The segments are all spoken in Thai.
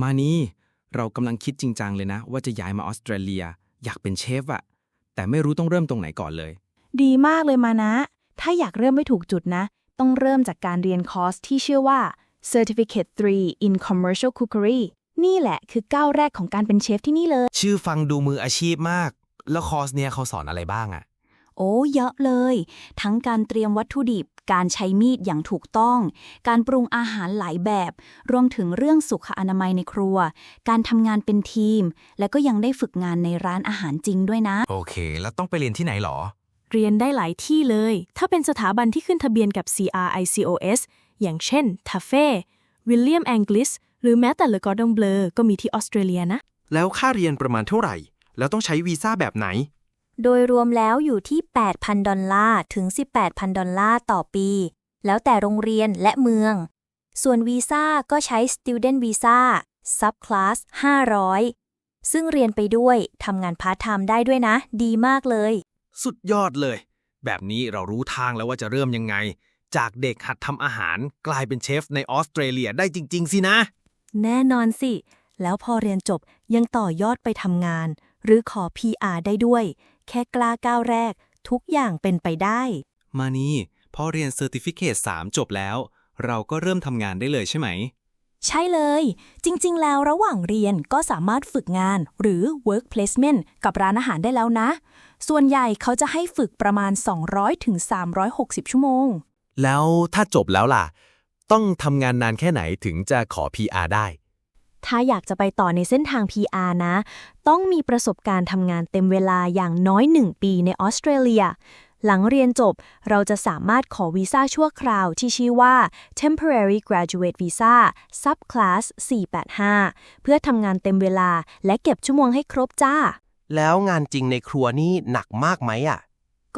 มานี่เรากำลังคิดจริงจังเลยนะ ว่าจะย้ายมาออสเตรเลีย อยากเป็นเชฟอะแต่ไม่รู้ต้องเริ่มตรงไหนก่อนเลย ดีมากเลยมานะ ถ้าอยากเริ่มไม่ถูกจุดนะ ต้องเริ่มจากการเรียนคอร์สที่ชื่อว่า Certificate 3 in Commercial Cookery นี่แหละคือก้าวแรกของการเป็นเชฟที่นี่เลย ชื่อฟังดูมืออาชีพมาก แล้วคอร์สเนี้ยเขาสอนอะไรบ้างอะโอ้เยอะเลย ทั้งการเตรียมวัตถุดิบ การใช้มีดอย่างถูกต้อง การปรุงอาหารหลายแบบ รวมถึงเรื่องสุขอนามัยในครัว การทำงานเป็นทีม และก็ยังได้ฝึกงานในร้านอาหารจริงด้วยนะ โอเค แล้วต้องไปเรียนที่ไหนหรอ เรียนได้หลายที่เลย ถ้าเป็นสถาบันที่ขึ้นทะเบียนกับ CRICOS อย่างเช่นท a เฟ่วิลเลียมแองกลิสหรือแม้แต่เลอกอร์ดองเบลอก็มีที่ออสเตรเลียนะ แล้วค่าเรียนประมาณเท่าไหร่ แล้วต้องใช้วีซ่าแบบไหน โดยรวมแล้วอยู่ที่ 8,000 ดอลลาร์ถึง 18,000 ดอลลาร์ต่อปี แล้วแต่โรงเรียนและเมือง ส่วนวีซ่าก็ใช้ Student Visa Subclass 500 ซึ่งเรียนไปด้วยทำงานพาร์ทไทม์ได้ด้วยนะ ดีมากเลย สุดยอดเลย แบบนี้เรารู้ทางแล้วว่าจะเริ่มยังไง จากเด็กหัดทำอาหารกลายเป็นเชฟในออสเตรเลียได้จริง ๆ สินะ แน่นอนสิ แล้วพอเรียนจบยังต่อยอดไปทำงาน หรือขอ PR ได้ด้วย แค่กล้าก้าวแรก ทุกอย่างเป็นไปได้ มานี่พอเรียน Certificate 3จบแล้ว เราก็เริ่มทำงานได้เลยใช่ไหม ใช่เลย จริง ๆ แล้วระหว่างเรียนก็สามารถฝึกงานหรือ work placement กับร้านอาหารได้แล้วนะ ส่วนใหญ่เขาจะให้ฝึกประมาณ 200-360ถึง360ชั่วโมง แล้วถ้าจบแล้วล่ะ ต้องทำงานนานแค่ไหนถึงจะขอ PR ได้ ถ้าอยากจะไปต่อในเส้นทาง PR นะ ต้องมีประสบการณ์ทำงานเต็มเวลาอย่างน้อย 1 ปีในออสเตรเลีย หลังเรียนจบเราจะสามารถขอวีซ่าชั่วคราวที่ชื่อว่า Temporary Graduate Visa Subclass 485 เพื่อทำงานเต็มเวลาและเก็บชั่วโมงให้ครบจ้า แล้วงานจริงในครัวนี่หนักมากไหมอะ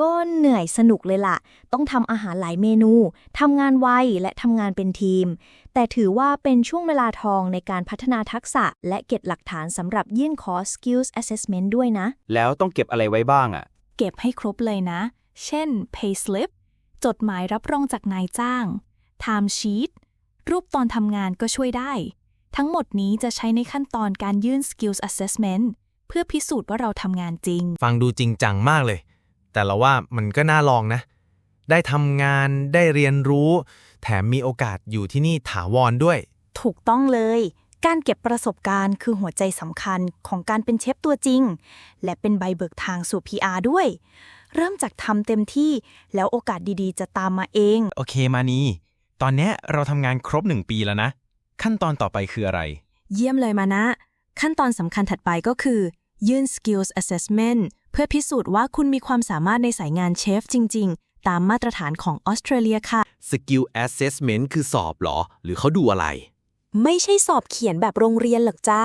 ก็เหนื่อยสนุกเลยล่ะ ต้องทำอาหารหลายเมนู ทำงานไวและทำงานเป็นทีม แต่ถือว่าเป็นช่วงเวลาทองในการพัฒนาทักษะ และเก็บหลักฐานสำหรับยื่นคอร์ส Skills Assessment ด้วยนะ แล้วต้องเก็บอะไรไว้บ้างอะเก็บให้ครบเลยนะ เช่น payslip จดหมายรับรองจากนายจ้าง time sheet รูปตอนทำงานก็ช่วยได้ ทั้งหมดนี้จะใช้ในขั้นตอนการยื่น skills assessment เพื่อพิสูจน์ว่าเราทำงานจริง ฟังดูจริงจังมากเลย แต่เราว่ามันก็น่าลองนะ ได้ทำงานได้เรียนรู้ แถมมีโอกาสอยู่ที่นี่ถาวรด้วย ถูกต้องเลย การเก็บประสบการณ์คือหัวใจสำคัญของการเป็นเชฟตัวจริง และเป็นใบเบิกทางสู่ PR ด้วย เริ่มจากทำเต็มที่ แล้วโอกาสดีๆ จะตามมาเอง โอเคมานี่ตอนเนี้ยเราทำงานครบ1ปีแล้วนะ ขั้นตอนต่อไปคืออะไร เยี่ยมเลยมานะ ขั้นตอนสำคัญถัดไปก็คือ ยื่น skills assessment เพื่อพิสูจน์ว่าคุณมีความสามารถในสายงานเชฟจริง ๆ ตามมาตรฐานของออสเตรเลียค่ะ Skill Assessment คือสอบเหรอ หรือเขาดูอะไร ไม่ใช่สอบเขียนแบบโรงเรียนหรอกจ้า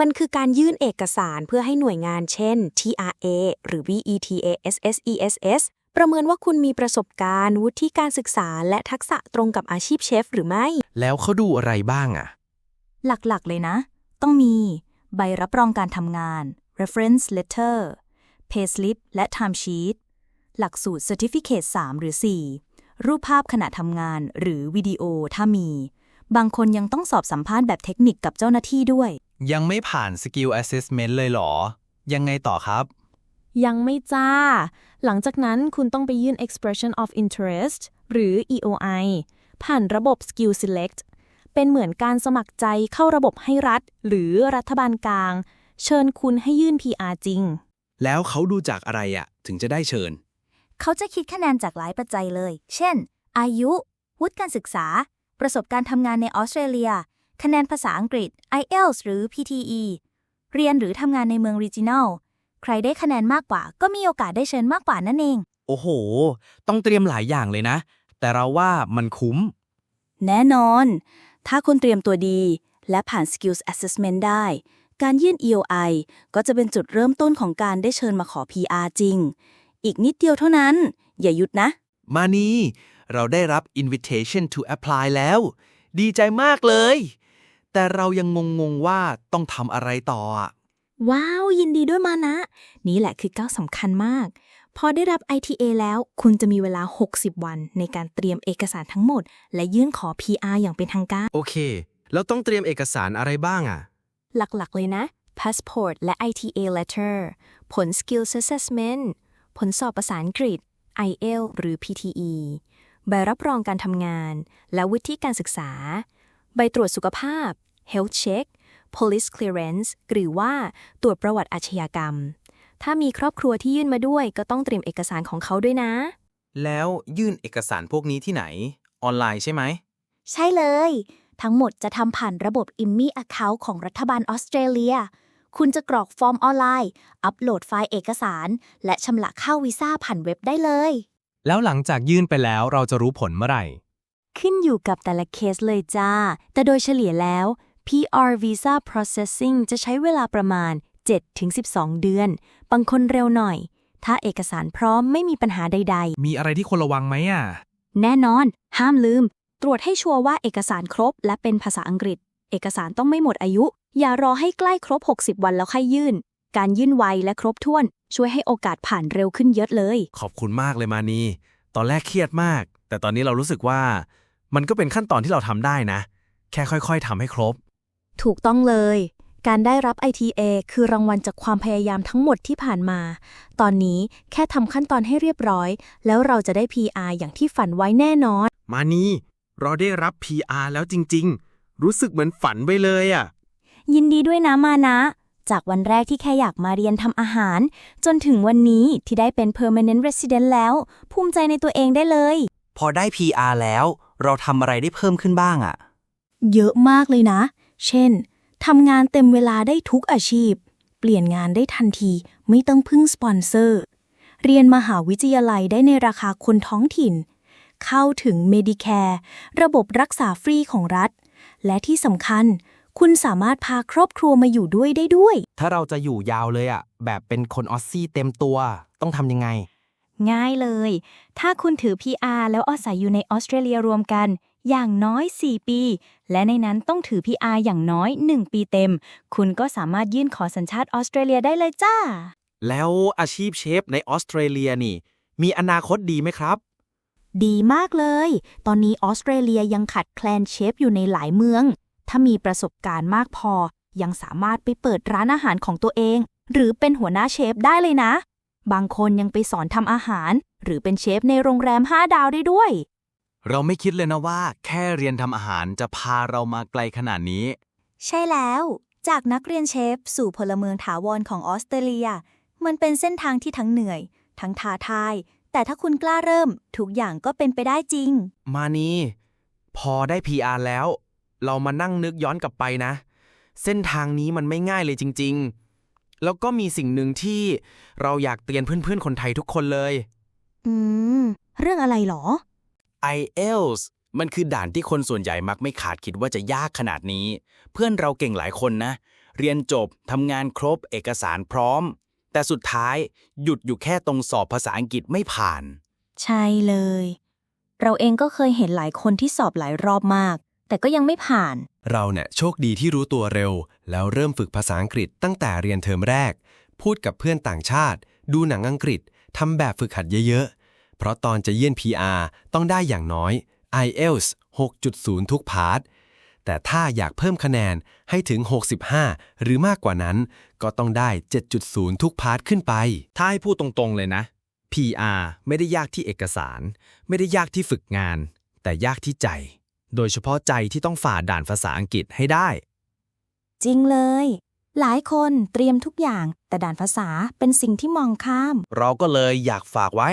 มันคือการยื่นเอกสารเพื่อให้หน่วยงานเช่น TRA หรือ VETASSESS ประเมินว่าคุณมีประสบการณ์ วุฒิการศึกษา และทักษะตรงกับอาชีพเชฟหรือไม่ แล้วเขาดูอะไรบ้างอะหลักๆ เลยนะ ต้องมี ใบรับรองการทำงาน reference letter payslip และ timesheet หลักสูตร certificate 3 หรือ 4 รูปภาพขณะทำงานหรือวิดีโอถ้ามี บางคนยังต้องสอบสัมภาษณ์แบบเทคนิคกับเจ้าหน้าที่ด้วย ยังไม่ผ่าน Skill Assessment เลยเหรอ ยังไงต่อครับ ยังไม่จ้า หลังจากนั้นคุณต้องไปยื่น expression of interest หรือ EOI ผ่านระบบ skill select เป็นเหมือนการสมัครใจเข้าระบบให้รัฐ หรือรัฐบาลกลาง เชิญคุณให้ยื่น PR จริง แล้วเขาดูจากอะไรอะถึงจะได้เชิญ เขาจะคิดคะแนนจากหลายปัจจัยเลย เช่น อายุ วุฒิการศึกษา ประสบการณ์ทำงานในออสเตรเลีย คะแนนภาษาอังกฤษ IELTS หรือ PTE เรียนหรือทำงานในเมือง Regional ใครได้คะแนนมากกว่า ก็มีโอกาสได้เชิญมากกว่านั่นเอง โอ้โห ต้องเตรียมหลายอย่างเลยนะ แต่เราว่ามันคุ้ม แน่นอน ถ้าคุณเตรียมตัวดี และผ่าน skills assessment ได้ การยื่น EOI ก็จะเป็นจุดเริ่มต้นของการได้เชิญมาขอ PR จริง อีกนิดเดียวเท่านั้น อย่าหยุดนะ มานี่เราได้รับ invitation to apply แล้ว ดีใจมากเลย แต่เรายังงงๆว่าต้องทำอะไรต่ออะว้าว ยินดีด้วยมานะ นี่แหละคือก้าวสำคัญมาก พอได้รับ ITA แล้ว คุณจะมีเวลา 60 วัน ในการเตรียมเอกสารทั้งหมด และยื่นขอ PR อย่างเป็นทางการ โอเค แล้วต้องเตรียมเอกสารอะไรบ้างอะ หลักๆ เลยนะ passport และ ITA letter ผล skills assessment ผลสอบภาษาอังกฤษ IELTS หรือ PTE ใบรับรองการทำงาน และวุฒิการศึกษา ใบตรวจสุขภาพ health check police clearance หรือว่าตรวจประวัติอาชญากรรม ถ้ามีครอบครัวที่ยื่นมาด้วย ก็ต้องเตรียมเอกสารของเขาด้วยนะ แล้วยื่นเอกสารพวกนี้ที่ไหน ออนไลน์ใช่ไหม ใช่เลย ทั้งหมดจะทำผ่านระบบ IMMI Account ของรัฐบาลออสเตรเลีย คุณจะกรอกฟอร์มออนไลน์ อัปโหลดไฟล์เอกสาร และชำระค่าวีซ่าผ่านเว็บได้เลย แล้วหลังจากยื่นไปแล้วเราจะรู้ผลเมื่อไหร่ ขึ้นอยู่กับแต่ละเคสเลยจ้า แต่โดยเฉลี่ยแล้ว PR Visa Processing จะใช้เวลาประมาณ 7-12 เดือน บางคนเร็วหน่อย ถ้าเอกสารพร้อมไม่มีปัญหาใดมีอะไรที่ควรระวังไหมอะๆแน่นอน ห้ามลืม ตรวจให้ชัวร์ว่าเอกสารครบและเป็นภาษาอังกฤษ เอกสารต้องไม่หมดอายุ อย่ารอให้ใกล้ครบ 60 วันแล้วค่อยยื่น การยื่นไวและครบถ้วน ช่วยให้โอกาสผ่านเร็วขึ้นเยอะเลย ขอบคุณมากเลยมานีตอนแรกเครียดมาก แต่ตอนนี้เรารู้สึกว่า มันก็เป็นขั้นตอนที่เราทำได้นะ แค่ค่อยๆทำให้ครบ ถูกต้องเลย การได้รับ ITA คือรางวัลจากความพยายามทั้งหมดที่ผ่านมา ตอนนี้แค่ทำขั้นตอนให้เรียบร้อย แล้วเราจะได้ PR อย่างที่ฝันไว้แน่นอน มานี เราได้รับ PR แล้วจริง ๆ รู้สึกเหมือนฝันไปเลยอะ ยินดีด้วยนะมานะ จากวันแรกที่แค่อยากมาเรียนทำอาหาร จนถึงวันนี้ที่ได้เป็น permanent resident แล้ว ภูมิใจในตัวเองได้เลย พอได้ PR แล้ว เราทำอะไรได้เพิ่มขึ้นบ้างอะเยอะมากเลยนะ เช่น ทำงานเต็มเวลาได้ทุกอาชีพ เปลี่ยนงานได้ทันที ไม่ต้องพึ่งสปอนเซอร์ เรียนมหาวิทยาลัยได้ในราคาคนท้องถิ่น เข้าถึง Medicare ระบบรักษาฟรีของรัฐ และที่สำคัญ คุณสามารถพาครอบครัวมาอยู่ด้วยได้ด้วย ถ้าเราจะอยู่ยาวเลยอะแบบเป็นคนออสซี่เต็มตัว ต้องทำยังไง ง่ายเลย ถ้าคุณถือ PR แล้วอาศัยอยู่ในออสเตรเลียรวมกัน อย่างน้อย 4 ปี และในนั้นต้องถือ PR อย่างน้อย 1 ปีเต็ม คุณก็สามารถยื่นขอสัญชาติออสเตรเลียได้เลยจ้า แล้วอาชีพเชฟในออสเตรเลียนี่ มีอนาคตดีไหมครับ ดีมากเลย ตอนนี้ออสเตรเลียยังขัดแคลนเชฟอยู่ในหลายเมือง ถ้ามีประสบการณ์มากพอ ยังสามารถไปเปิดร้านอาหารของตัวเอง หรือเป็นหัวหน้าเชฟได้เลยนะ บางคนยังไปสอนทำอาหาร หรือเป็นเชฟในโรงแรม 5 ดาวได้ด้วย เราไม่คิดเลยนะว่า แค่เรียนทำอาหารจะพาเรามาไกลขนาดนี้ ใช่แล้ว จากนักเรียนเชฟ สู่พลเมืองถาวรของออสเตรเลีย มันเป็นเส้นทางที่ทั้งเหนื่อย ทั้งท้าทาย แต่ถ้าคุณกล้าเริ่ม ทุกอย่างก็เป็นไปได้จริง มานีพอได้ PR แล้ว เรามานั่งนึกย้อนกลับไปนะ เส้นทางนี้มันไม่ง่ายเลยจริง ๆ แล้วก็มีสิ่งหนึ่งที่เราอยากเตือนเพื่อนๆ คนไทยทุกคนเลย อืม เรื่องอะไรหรอ IELTS มันคือด่านที่คนส่วนใหญ่มักไม่ขาดคิดว่าจะยากขนาดนี้ เพื่อนเราเก่งหลายคนนะ เรียนจบทำงานครบเอกสารพร้อม แต่สุดท้ายหยุดอยู่แค่ตรงสอบภาษาอังกฤษไม่ผ่าน ใช่เลย เราเองก็เคยเห็นหลายคนที่สอบหลายรอบมาก แต่ก็ยังไม่ผ่าน เราเนี่ยโชคดีที่รู้ตัวเร็ว แล้วเริ่มฝึกภาษาอังกฤษตั้งแต่เรียนเทอมแรก พูดกับเพื่อนต่างชาติ ดูหนังอังกฤษทำแบบฝึกหัดเยอะๆ เพราะตอนจะเยี่ยน PR ต้องได้อย่างน้อย IELTS 6.0 ทุกพาร์ท แต่ถ้าอยากเพิ่มคะแนนให้ถึง 65 หรือมากกว่านั้น ก็ต้องได้ 7.0 ทุกพาร์ทขึ้นไป ถ้าให้พูดตรงๆเลยนะ PR ไม่ได้ยากที่เอกสาร ไม่ได้ยากที่ฝึกงาน แต่ยากที่ใจ โดยเฉพาะใจที่ต้องฝ่าด่านภาษาอังกฤษให้ได้ จริงเลย หลายคนเตรียมทุกอย่าง แต่ด่านภาษาเป็นสิ่งที่มองข้าม เราก็เลยอยากฝากไว้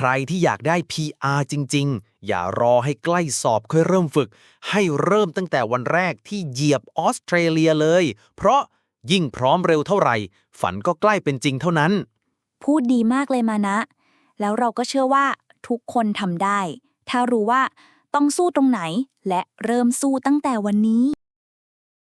ใครที่อยากได้ PR จริง ๆ อย่ารอให้ใกล้สอบค่อยเริ่มฝึก ให้เริ่มตั้งแต่วันแรกที่เหยียบออสเตรเลียเลย เพราะยิ่งพร้อมเร็วเท่าไหร่ ฝันก็ใกล้เป็นจริงเท่านั้น พูดดีมากเลยมานะ แล้วเราก็เชื่อว่าทุกคนทำได้ ถ้ารู้ว่าต้องสู้ตรงไหนและเริ่มสู้ตั้งแต่วันนี้